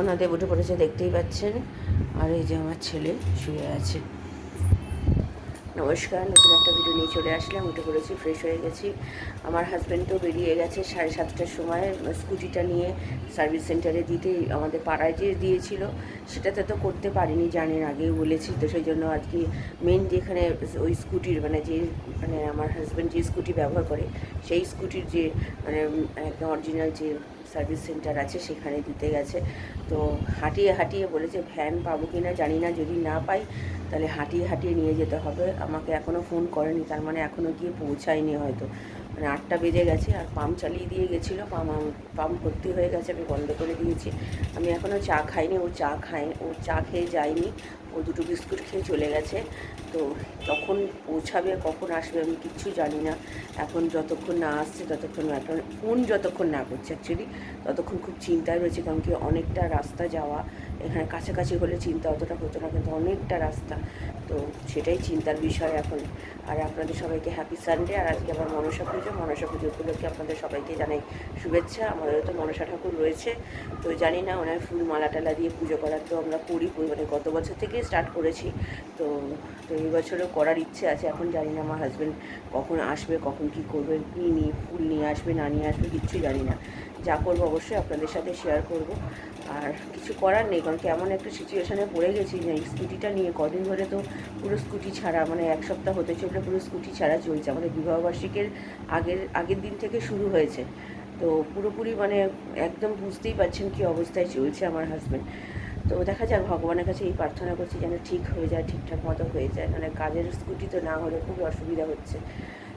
ওনাদের উঠে পড়েছে, দেখতেই পাচ্ছেন। আর এই যে আমার ছেলে শুয়ে আছে। নমস্কার, নতুন একটা ভিডিও নিয়ে চলে আসলাম। উঠে পড়েছি ফ্রেশ হয়ে গেছি। আমার হাজব্যান্ড তো বেরিয়ে গেছে সাড়ে সাতটার সময়। স্কুটিটা নিয়ে সার্ভিস সেন্টারে দিতে আমাদের পাড়ায় যে দিয়েছিল, সেটাতে তো করতে পারিনি, জানেন আগেও বলেছি। তো সেই জন্য আজকে মেন যেখানে ওই স্কুটির মানে যে মানে আমার হাজব্যান্ড যে স্কুটি ব্যবহার করে, সেই স্কুটির যে মানে একদম অরিজিনাল যে সার্ভিস সেন্টার আছে, সেখানে দিতে গেছে। তো হাঁটিয়ে হাঁটিয়ে বলেছে, ভ্যান পাবো কি না জানি না, যদি না পাই তাহলে হাঁটিয়ে হাঁটিয়ে নিয়ে যেতে হবে। আমাকে এখনও ফোন করেনি, তার মানে এখনও গিয়ে পৌঁছায়নি হয়তো। মানে আটটা বেজে গেছে আর পাম্প চালিয়ে দিয়ে গেছিল, পাম্প পাম্প ভর্তি হয়ে গেছে, আমি বন্ধ করে দিয়েছি। আমি এখনও চা খাইনি, ও চা খায়, ও চা খেয়ে যায়নি, ও দুটো বিস্কুট খেয়ে চলে গেছে। তো তখন পৌঁছাবে, কখন আসবে আমি কিচ্ছু জানি না। এখন যতক্ষণ না আসছে, ততক্ষণ এখন ফোন যতক্ষণ না করছে অ্যাকচুয়ালি ততক্ষণ খুব চিন্তায় রয়েছে, কারণ কি অনেকটা রাস্তা যাওয়া এখানে কাছাকাছি হলে চিন্তা অতটা হতো না, কিন্তু অনেকটা রাস্তা। তো সেটাই চিন্তার বিষয় এখন। আর আপনাদের সবাইকে হ্যাপি সানডে আর আজকে আমার মনসা পুজো। মনসা পুজো উপলক্ষে আপনাদের সবাইকে জানাই শুভেচ্ছা। আমাদেরও তো মনসা ঠাকুর রয়েছে। তো জানি না, ওনার ফুল মালা টালা দিয়ে পুজো করার তো আমরা করি মানে গত বছর থেকেই স্টার্ট করেছি। তো তো এই বছরও করার ইচ্ছে আছে। এখন জানি না আমার হাজব্যান্ড কখন আসবে, কখন কি করবে, কী নিয়ে, ফুল নিয়ে আসবে, না নিয়ে আসবে কিচ্ছু জানি না। যা করব অবশ্যই আপনাদের সাথে শেয়ার করব। আর কিছু করার নেই, কারণ কেমন একটা সিচুয়েশানে পড়ে গেছি যে স্কুটিটা নিয়ে কদিন ধরে তো পুরো স্কুটি ছাড়া মানে এক সপ্তাহ হতে চললে পুরো স্কুটি ছাড়া চলছে। আমাদের বিবাহবার্ষিকের আগের আগের দিন থেকে শুরু হয়েছে। তো পুরোপুরি মানে একদম বুঝতেই পারছেন কি অবস্থায় চলছে আমার হাজব্যান্ড তো দেখা যাক, ভগবানের কাছে এই প্রার্থনা করছি যেন ঠিক হয়ে যায়, ঠিকঠাক মতো হয়ে যায়। মানে কাজের স্কুটি তো না হলে খুবই অসুবিধা হচ্ছে।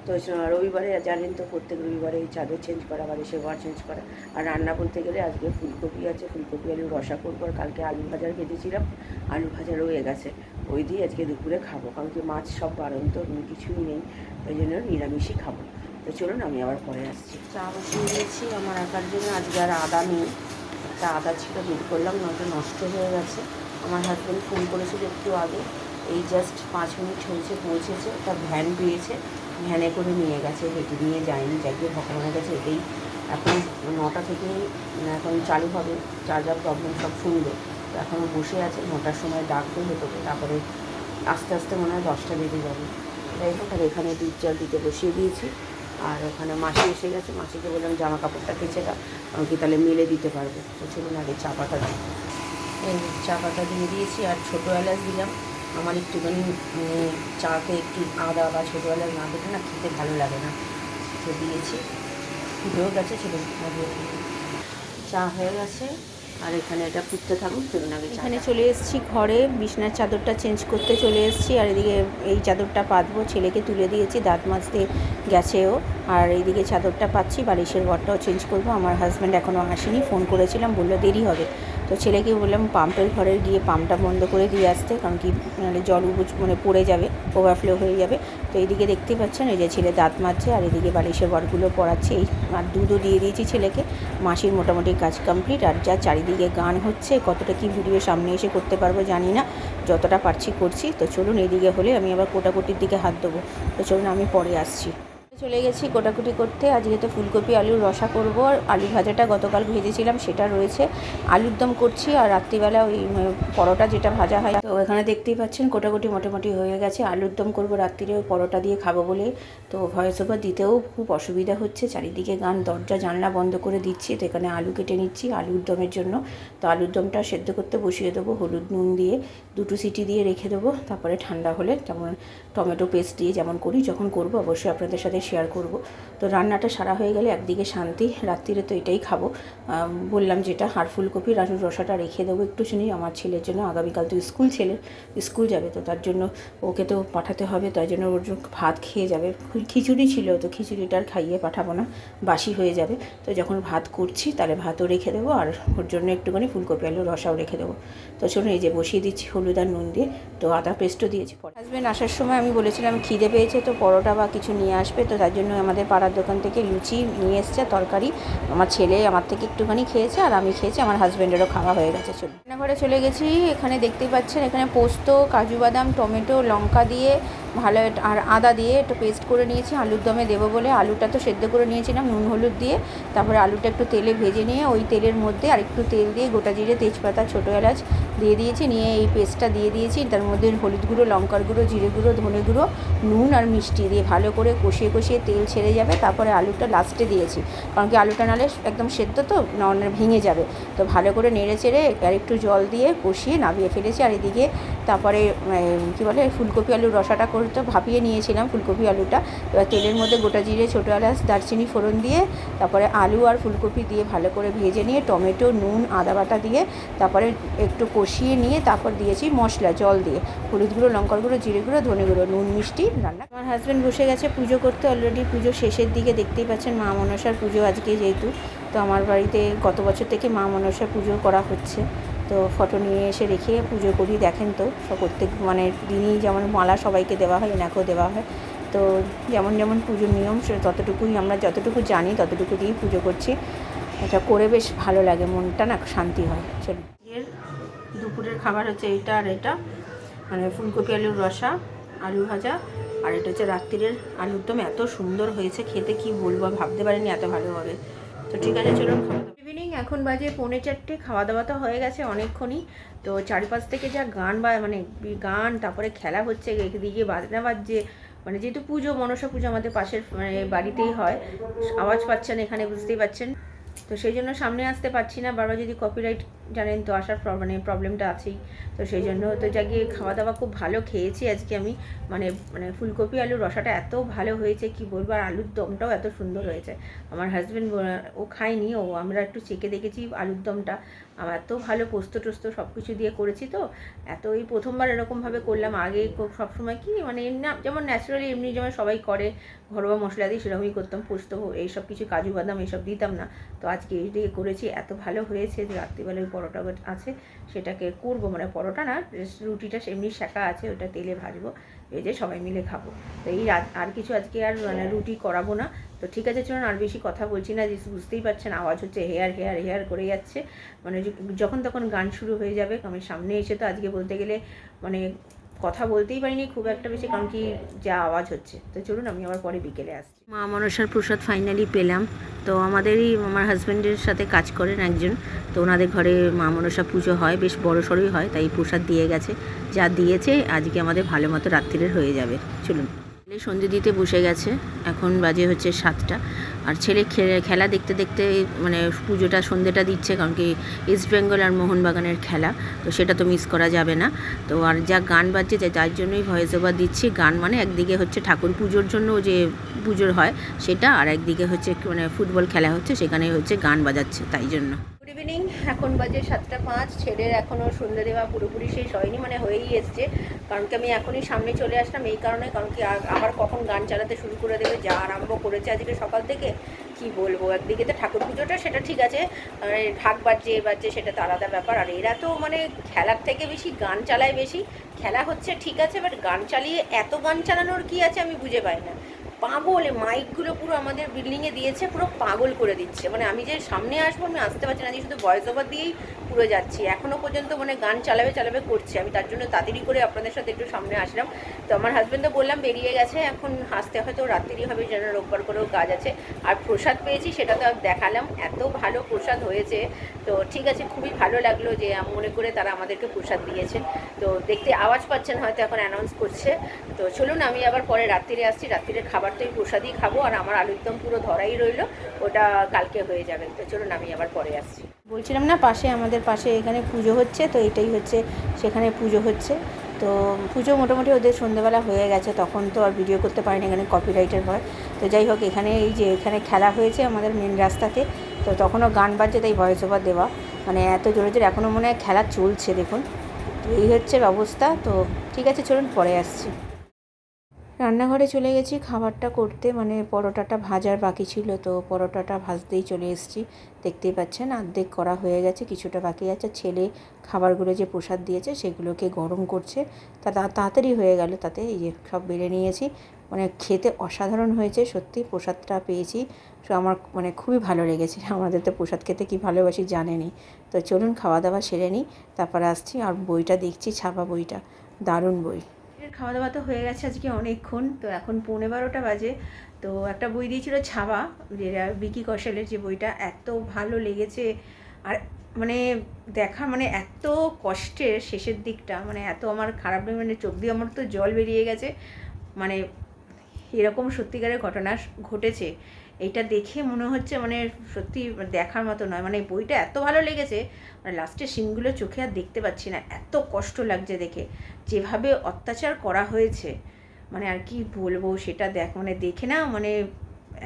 তো রবিবারে জানেন তো প্রত্যেক রবিবারে এই চাদর চেঞ্জ করা বালিশের ওয়ার চেঞ্জ করা। আর রান্না বলতে গেলে আজকে ফুলকপি আছে, ফুলকপি আলু রসা করব, আর কালকে আলু ভাজার ভেজেছিলাম, আলু ভাজা রয়ে গেছে। ওই দিয়ে আজকে দুপুরে খাব কারণ কি মাছ সব বারণ তো কিছুই নেই, ওই জন্য নিরামিষই খাব। তো চলুন আমি আবার পরে আসছি। চা বসিয়ে দিয়েছি, আমার আঁকার জন্য আজকে আর আদা নেই। একটা আদা ছিল বের করলাম, নয়তো নষ্ট হয়ে গেছে। আমার হাজব্যান্ড ফোন করেছিল একটু আগে, এই জাস্ট পাঁচ মিনিট হয়েছে, পৌঁছেছে, একটা ভ্যান পেয়েছে। ভ্যানে করে নিয়ে গেছে, হেঁটে নিয়ে যায়নি যাকে ভগবানের কাছে এটাই এখন নটা থেকেই, এখন চালু হবে যা প্রবলেম সব শুনবে। তো এখনও বসে আছে, নটার সময় ডাকবে ভেতরে, তারপরে আস্তে আস্তে মনে হয় দশটা বেজে যাবে। যাই হোক, আর এখানে দুধ চাল দিতে বসিয়ে দিয়েছি। আর ওখানে মাসি এসে গেছে, মাসিকে বললাম জামা কাপড়টা কেচে দাও, আমি কি তাহলে মেলে দিতে পারব? তো চলুন আগে চা পাতা দিই এই চা পাতা দিয়ে দিয়েছি, আর ছোটো এলাচ দিলাম। আমার একটুখানি মানে চাতে একটু আদা বা ছোটো এলাচ না দিলে না খেতে ভালো লাগে না। তো দিয়েছি। ফুটেও গেছে ছোটো চা হয়ে গেছে। আর এখানে এটা ফুটতে থাকুক চলুন আগে এখানে চলে এসেছি ঘরে। বিছনার চাদরটা চেঞ্জ করতে চলে এসেছি। আর এদিকে এই চাদরটা পাতবো। ছেলেকে তুলে দিয়েছি দাঁত মাজতে গেছেও। আর এইদিকে চাদরটা পাচ্ছি বালিশের ঘরটাও চেঞ্জ করব। আমার হাজব্যান্ড এখনও আসেনি। ফোন করেছিলাম বলল দেরি হবে। তো ছেলেকে বললাম, পাম্পের ঘরে গিয়ে পাম্পটা বন্ধ করে দিয়ে আসতে, কারণ কি নাহলে জল উবুজ মানে পড়ে যাবে ওভারফ্লো হয়ে যাবে। তো এইদিকে দেখতেই পাচ্ছেন, এই যে ছেলে দাঁত মারছে আর এদিকে বালিশের ঘরগুলো পড়াচ্ছে এই, আর দুধও দিয়ে দিয়েছি ছেলেকে। মাসির মোটামুটি কাজ কমপ্লিট আর যা চারিদিকে গান হচ্ছে, কতটা কি ভিডিও সামনে এসে করতে পারব জানি না। যতটা পারছি করছি। তো চলুন এদিকে হলে আমি আবার কোটাকুটির দিকে হাত দেবো। তো চলুন আমি পরে আসছি। চলে গেছি কোটাকুটি করতে। আজকে তো ফুলকপি, আলুর রসা করব। আর আলু ভাজাটা গতকাল ভেজেছিলাম, সেটা রয়েছে। আলুর দম করছি আর রাত্রিবেলা ওই পরোটা যেটা ভাজা হয়। তো এখানে দেখতেই পাচ্ছেন কোটাকুটি মোটামুটি হয়ে গেছে। আলুর দম করব রাত্রিরে ওই পরোটা দিয়ে খাব বলে। তো ভয়েস ওভার দিতেও খুব অসুবিধা হচ্ছে। চারিদিকে গান, দরজা, জানলা বন্ধ করে দিচ্ছি। তো এখানে আলু কেটে নিচ্ছি আলুর দমের জন্য। তো আলুর দমটা সেদ্ধ করতে বসিয়ে দেবো, হলুদ, নুন দিয়ে দুটো সিটি দিয়ে রেখে দেবো। তারপরে ঠান্ডা হলে যেমন টমেটো পেস্ট দিয়ে যেমন করি, যখন করব অবশ্যই আপনাদের সাথে শেয়ার করব। তো রান্নাটা সারা হয়ে গেলে একদিকে শান্তি, রাত্রিরে তো এটাই খাব। বললাম যেটা আর ফুলকপি আলুর রসাটা রেখে দেবো একটু শুনি। আমার ছেলের জন্য আগামীকাল তো স্কুল ছেলে, স্কুল যাবে তো তার জন্য ওকে তো পাঠাতে হবে, তাই জন্য ওর ভাত খেয়ে যাবে। খিচুড়ি ছিল তো খিচুড়িটা আর খাইয়ে পাঠাবো না, বাসি হয়ে যাবে। তো যখন ভাত করছি তাহলে ভাতও রেখে দেবো আর ওর জন্য একটুখানি ফুলকপি আলুর রসাও রেখে দেবো। তো চলুন এই যে বসিয়ে দিচ্ছি হলুদ আর নুন দিয়ে, তো আদা পেস্টও দিয়েছি। হাজব্যান্ড আসার সময় আমি বলেছিলাম খিদে পেয়েছে তো পরোটা বা কিছু নিয়ে আসবে, তো তার জন্য আমাদের পাড়ার দোকান থেকে লুচি নিয়ে এসছে, তরকারি। আমার ছেলে আমার থেকে একটুখানি খেয়েছে আর আমি খেয়েছি, আমার হাজব্যান্ডেরও খাওয়া হয়ে গেছে চলুন রান্নাঘরে চলে গেছি, এখানে দেখতেই পাচ্ছেন, এখানে পোস্ত, কাজু বাদাম, টমেটো, লঙ্কা দিয়ে ভালো আর আদা দিয়ে একটু পেস্ট করে নিয়েছি, আলুর দমে দেবো বলে। আলুটা তো সেদ্ধ করে নিয়েছিলাম, নুন, হলুদ দিয়ে। তারপরে আলুটা একটু তেলে ভেজে নিয়ে ওই তেলের মধ্যে আর একটু তেল দিয়ে গোটা জিরে তেজপাতা, ছোটো এলাচ দিয়ে দিয়েছি, নিয়ে এই পেস্টটা দিয়ে দিয়েছি। তার মধ্যে হলুদ গুঁড়ো, লঙ্কার গুঁড়ো, জিরে গুঁড়ো, ধনে গুঁড়ো, নুন আর মিষ্টি দিয়ে ভালো করে কষিয়ে কষিয়ে তেল ছেড়ে যাবে। তারপরে আলুটা লাস্টে দিয়েছি। কারণ কি আলুটা নালে একদম সেদ্ধ তো, না ভেঙে যাবে। তো ভালো করে নেড়ে চেড়ে আর একটু জল দিয়ে কষিয়ে নামিয়ে ফেলেছি। আর এদিকে তারপরে কী বলে, ফুলকপি আলুর রসাটা করতে ভাপিয়ে নিয়েছিলাম ফুলকপি আলুটা। এবার তেলের মধ্যে গোটা জিরে, ছোটো এলাচ, দারচিনি ফোড়ন দিয়ে তারপরে আলু আর ফুলকপি দিয়ে ভালো করে ভেজে নিয়ে টমেটো, নুন, আদা বাটা দিয়ে তারপরে একটু কষিয়ে নিয়ে তারপর দিয়েছি মশলা, জল দিয়ে। হলুদ গুঁড়ো, লঙ্কার গুঁড়ো, জিরে গুঁড়ো, ধনে গুঁড়ো, নুন, মিষ্টি, রান্না। আমার হাজব্যান্ড বসে গেছে পুজো করতে অলরেডি পুজো শেষের দিকে দেখতেই পাচ্ছেন মা মনসার পুজো আজকে যেহেতু। তো আমার বাড়িতে গত বছর থেকে মা মনসা পুজো করা হচ্ছে। তো ফটো নিয়ে এসে রেখে পুজো করি, দেখেন তো প্রত্যেক মানে দিনই যেমন মালা সবাইকে দেওয়া হয় এনাকেও দেওয়া হয়। তো যেমন যেমন পুজোর নিয়ম, সে ততটুকুই আমরা যতটুকু জানি, ততটুকু দিয়েই পুজো করছি। এটা করে বেশ ভালো লাগে, মনটা না শান্তি হয়। চলুন। দুপুরের খাবার হচ্ছে এইটা আর এটা। মানে ফুলকপি আলুর রসা, আলু ভাজা, আর এটা হচ্ছে রাত্রিরের আলুর দম। এত সুন্দর হয়েছে খেতে, কি বলব ভাবতে পারিনি এত ভালো হবে তো ঠিক আছে, চলুন ইভিনিং এখন বাজে পৌনে চারটে খাওয়া দাওয়া তো হয়ে গেছে অনেকক্ষণই। তো চারিপাশ থেকে যা গান বা মানে গান, তারপরে খেলা হচ্ছে, এদিকে বাজনা বাজছে। মানে যেহেতু পুজো, মনসা পুজো আমাদের পাশের মানে বাড়িতেই হয়। আওয়াজ পাচ্ছেন এখানে, বুঝতেই পাচ্ছেন। তো সেই জন্য সামনে আসতে পারছি না। বারবার যদি কপিরাইট জানেন তো, আসার মানে প্রবলেমটা আছেই। তো সেই জন্য তো জাগিয়ে খাওয়া দাওয়া খুব ভালো খেয়েছি আজকে আমি। মানে মানে ফুলকপি, আলুর রসাটা এত ভালো হয়েছে, কি বলব? আর আলুর দমটাও এত সুন্দর হয়েছে। আমার হাজব্যান্ড ও খায়নি, ও আমরা একটু চেকে দেখেছি আলুর দমটা। আমার এত ভালো পোস্ত টোস্ত সব কিছু দিয়ে করেছি তো। এত এই প্রথমবার এরকমভাবে করলাম, আগে সবসময় কি মানে না, যেমন ন্যাচারালি এমনি যেমন সবাই করে, ঘরোয়া মশলা দিয়ে সেরকমই করতাম, পোস্ত এইসব কিছু কাজু বাদাম এইসব দিতাম না। তো আজকে এই দিয়ে করেছি, এত ভালো হয়েছে যে রাত্রিবেলায় পরোটা আছে সেটাকে করব মানে পরোটা না রুটিটা এমনি শাঁকা আছে ওটা তেলে ভাজবো ভেজে সবাই মিলে খাব। তো এই রাত আর কিছু আজকে আর মানে রুটি করাবো না। তো ঠিক আছে চলুন আর বেশি কথা বলছি না যে বুঝতেই পারছেন আওয়াজ হচ্ছে হেয়ার হেয়ার হেয়ার করে যাচ্ছে। মানে যখন তখন গান শুরু হয়ে যাবে আমি সামনে এসে তো আজকে বলতে গেলে মানে কথা বলতেই পারিনি খুব একটা বেশি, কারণ কি যা আওয়াজ হচ্ছে। তো চলুন আমি আবার পরে বিকেলে আসছি। মা মনসার প্রসাদ ফাইনালি পেলাম। তো আমাদেরই, আমার হাজব্যান্ডের সাথে কাজ করেন একজন। তো ওনাদের ঘরে মা মনসা পুজো হয়, বেশ বড় সড়ই হয়, তাই প্রসাদ দিয়ে গেছে। যা দিয়েছে আজকে আমাদের ভালো মতো রাত্রিরের হয়ে যাবে। চলুন। সন্ধে দিতে বসে গেছে, এখন বাজে হচ্ছে সাতটা। আর ছেলে খেলা দেখতে দেখতে মানে পুজোটা সন্ধেটা দিচ্ছে, কারণ কি ইস্ট বেঙ্গল আর মোহনবাগানের খেলা, তো সেটা তো মিস করা যাবে না। তো আর যা গান বাজছে যার জন্যই ভয়েস ওভার দিচ্ছি। গান মানে একদিকে হচ্ছে ঠাকুর পুজোর জন্য যে পুজোর হয়, সেটা, আর একদিকে হচ্ছে মানে ফুটবল খেলা হচ্ছে, সেখানে হচ্ছে গান বাজাচ্ছে, তাই জন্য। এখন বাজে সাতটা পাঁচ, ছেলের এখনও সন্ধ্যে দেওয়া পুরোপুরি শেষ হয়নি মানে হয়েই এসছে। কারণ কি আমি এখনই সামনে চলে আসলাম এই কারণে, কারণ কি আবার কখন গান চালাতে শুরু করে দেবে, যা আরম্ভ করেছে আজকে সকাল থেকে, কি বলব? একদিকে তো ঠাকুর পুজোটা, সেটা ঠিক আছে ঢাক বাজছে, এ বাজছে, সেটা তো আলাদা ব্যাপার। আর এরা তো মানে খেলার থেকে বেশি গান চালায় বেশি। খেলা হচ্ছে ঠিক আছে বাট গান চালিয়ে এত গান চালানোর কি আছে আমি বুঝে পাই না। পাগল মাইকগুলো পুরো আমাদের বিল্ডিংয়ে দিয়েছে, পুরো পাগল করে দিচ্ছে। মানে আমি যে সামনে আসব, আমি আসতে পারছি না যে শুধু ভয়েস ওভার দিয়েই পুরো যাচ্ছি। এখনও পর্যন্ত মানে গান চালাবে চালাবে করছে। আমি তার জন্য তাড়াতাড়ি করে আপনাদের সাথে একটু সামনে আসলাম। তো আমার হাজব্যান্ডও বললাম, বেরিয়ে গেছে, এখন হাসতে হয়তো রাত্রি হবে যেন রোববার করেও কাজ আছে। আর প্রসাদ পেয়েছি, সেটা তো দেখালাম। এত ভালো প্রসাদ হয়েছে। তো ঠিক আছে, খুবই ভালো লাগল যে মনে করে তারা আমাদেরকে প্রসাদ দিয়েছে। তো দেখতে আওয়াজ পাচ্ছেন হয়তো এখন অ্যানাউন্স করছে। তো চলুন, আমি আবার পরে রাত্রিরে আসছি। রাত্রিরে খাবার তো এই প্রসাদই খাব। আর আমার আলুর দম পুরো ধরাই রইল। ওটা কালকে হয়ে যাবে। তো চলুন, আমি আবার পরে আসছি। বলছিলাম না, পাশে, আমাদের পাশে এখানে পুজো হচ্ছে, তো এটাই হচ্ছে, সেখানে পুজো হচ্ছে। তো পুজো মোটামুটি ওদের সন্ধ্যেবেলা হয়ে গেছে, তখন তো আর ভিডিও করতে পারিনি, এখানে কপিরাইটের ভয় তো যাই হোক, এখানে এই যে, এখানে খেলা হয়েছে আমাদের মেন রাস্তাতে, তো তখনও গান বাজছে, তাই ভয়েস ওভার দেওয়া। মানে এত জোরে জোরে এখনও মনে হয় খেলা চলছে, দেখুন। তো এই হচ্ছে অবস্থা তো ঠিক আছে, চলুন, পরে আসছি। রান্নাঘরে চলে গেছি, খাবারটা করতে মানে পরোটাটা ভাজার বাকি ছিল, তো পরোটাটা ভাজতেই চলে এসেছি। দেখতেই পাচ্ছেন, অর্ধেক করা হয়ে গেছে, কিছুটা বাকি আছে। ছেলে খাবারগুলো যে প্রসাদ দিয়েছে, সেগুলোকে গরম করছে। তা তাড়াতাড়ি হয়ে গেল, তাতে এই যে সব বেড়ে নিয়েছি। মানে খেতে অসাধারণ হয়েছে, সত্যি প্রসাদটা পেয়েছি। তো আমার মানে খুবই ভালো লেগেছে, আমাদের তো প্রসাদ খেতে কী ভালোবাসি জানেনি তো চলুন, খাওয়া দাওয়া সেরে নিই, তারপরে আসছি, আর বইটা দেখছি, ছাপা বইটা। দারুণ বই। খাওয়া দাওয়া তো হয়ে গেছে আজকে অনেকক্ষণ, তো এখন পৌনে বারোটা বাজে। তো একটা বই দিয়েছিল ছাবা, যেটা বিকি কৌশলের যে বইটা, এত ভালো লেগেছে। আর মানে দেখা মানে এত কষ্টের শেষের দিকটা মানে এত আমার খারাপ মানে চোখ দিয়ে আমার তো জল বেরিয়ে গেছে। মানে এরকম সত্যিকারের ঘটনা ঘটেছে। এইটা দেখে মনে হচ্ছে মানে সত্যি দেখার মতো নয়। মানে বইটা এত ভালো লেগেছে মানে লাস্টের সিনগুলো চোখে আর দেখতে পাচ্ছি না। এত কষ্ট লাগছে দেখে, যেভাবে অত্যাচার করা হয়েছে। মানে আর কি বলব সেটা দেখ মানে দেখে না মানে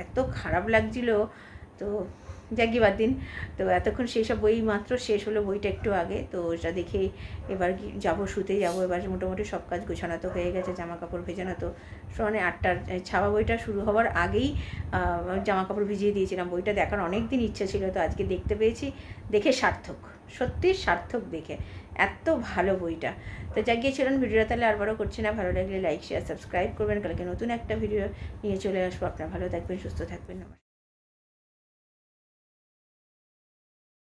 এত খারাপ লাগছিল। তো বাদ দিন তো এতক্ষণ সেই সব বই মাত্র শেষ হলো, বইটা একটু আগে। তো ওটা দেখেই এবার যাব, শুতে যাব। এবার মোটামুটি সব কাজ গোছানো তো হয়ে গেছে জামা কাপড় ভেজানো তো সমানে আটটার ছাপা বইটা শুরু হওয়ার আগেই জামা কাপড় ভিজিয়ে দিয়েছিলাম। বইটা দেখার অনেক দিন ইচ্ছা ছিল, তো আজকে দেখতে পেয়েছি। দেখে সার্থক, সত্যি সার্থক দেখে। এত ভালো বইটা। তো যা গিয়েছিলেন ভিডিওটা তাহলে আরবারও করছি না। ভালো লাগলে লাইক শেয়ার সাবস্ক্রাইব করবেন। কালকে নতুন একটা ভিডিও নিয়ে চলে আসব। আপনারা ভালো থাকবেন, সুস্থ থাকবেন।